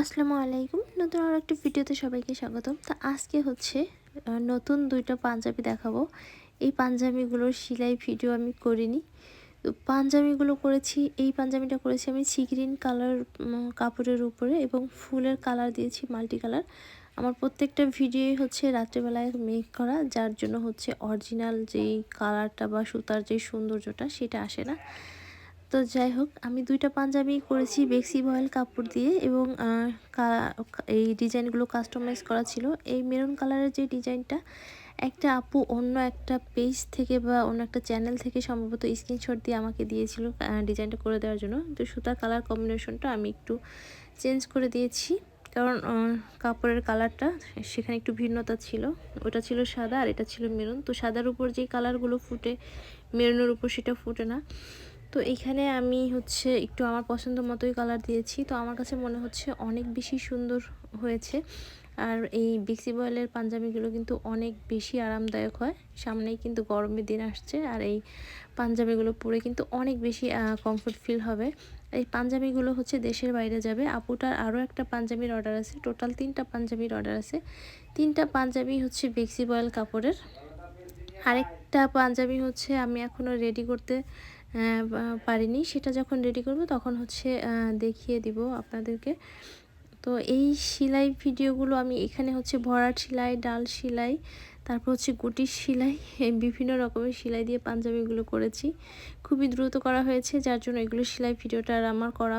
আসসালামু আলাইকুম। নতুন আর একটা ভিডিওতে সবাইকে স্বাগতম। তো আজকে হচ্ছে নতুন দুইটা পাঞ্জাবি দেখাবো। এই পাঞ্জাবিগুলোর সেলাই ভিডিও আমি করিনি। তো পাঞ্জাবিগুলো করেছি, এই পাঞ্জাবিটা করেছি আমি সিগ্রিন কালার কাপড়ের উপরে এবং ফুলের কালার দিয়েছি, মাল্টি কালার। আমার প্রত্যেকটা ভিডিওই হচ্ছে রাত্রেবেলায় মেক করা, যার জন্য হচ্ছে অরিজিনাল যেই কালারটা বা সুতার যে সৌন্দর্যটা সেটা আসে না। তো যাই হোক, আমি দুইটা পাঞ্জাবি করেছি, বেক্সি বয়েল কাপড় দিয়ে এবং এই ডিজাইনগুলো কাস্টমাইজ করা ছিল। এই মেরুন কালারের যে ডিজাইনটা, একটা আপু অন্য একটা পেজ থেকে বা অন্য একটা চ্যানেল থেকে সম্ভবত স্ক্রিনশট দিয়ে আমাকে দিয়েছিল ডিজাইনটা করে দেওয়ার জন্য। তো সুতার কালার কম্বিনেশনটা আমি একটু চেঞ্জ করে দিয়েছি। কারণ কাপড়ের কালারটা সেখানে একটু ভিন্নতা ছিল। ওটা ছিল সাদা আর এটা ছিল মেরুন। তো সাদার উপর যে কালারগুলো ফুটে, মেরুনের উপর সেটা ফুটে না। তো এখানে আমি হচ্ছে একটু আমার পছন্দ মতোই কালার দিয়েছি। তো আমার কাছে মনে হচ্ছে অনেক বেশি সুন্দর হয়েছে। আর এই বিক্সি বয়েলের পাঞ্জাবিগুলো কিন্তু অনেক বেশি আরামদায়ক হয়। সামনেই কিন্তু গরমের দিন আসছে আর এই পাঞ্জাবিগুলো পরে কিন্তু অনেক বেশি কমফোর্ট ফিল হবে। এই পাঞ্জাবিগুলো হচ্ছে দেশের বাইরে যাবে। আপুটার আরও একটা পাঞ্জাবির অর্ডার আছে। টোটাল তিনটা পাঞ্জাবির অর্ডার আছে। তিনটা পাঞ্জাবি হচ্ছে বিক্সি বয়েল কাপড়ের। আরেকটা পাঞ্জাবি হচ্ছে আমি এখনও রেডি করতে পারিনি, সেটা যখন রেডি করব তখন হচ্ছে দেখিয়ে দিব আপনাদেরকে। তো এই সেলাই ভিডিওগুলো আমি এখানে হচ্ছে ভরাট সেলাই, ডাল সেলাই, তারপর হচ্ছে গুটির সেলাই, বিভিন্ন রকমের সেলাই দিয়ে পাঞ্জাবিগুলো করেছি। খুবই দ্রুত করা হয়েছে, যার জন্য এগুলো সেলাই ভিডিওটা আর আমার করা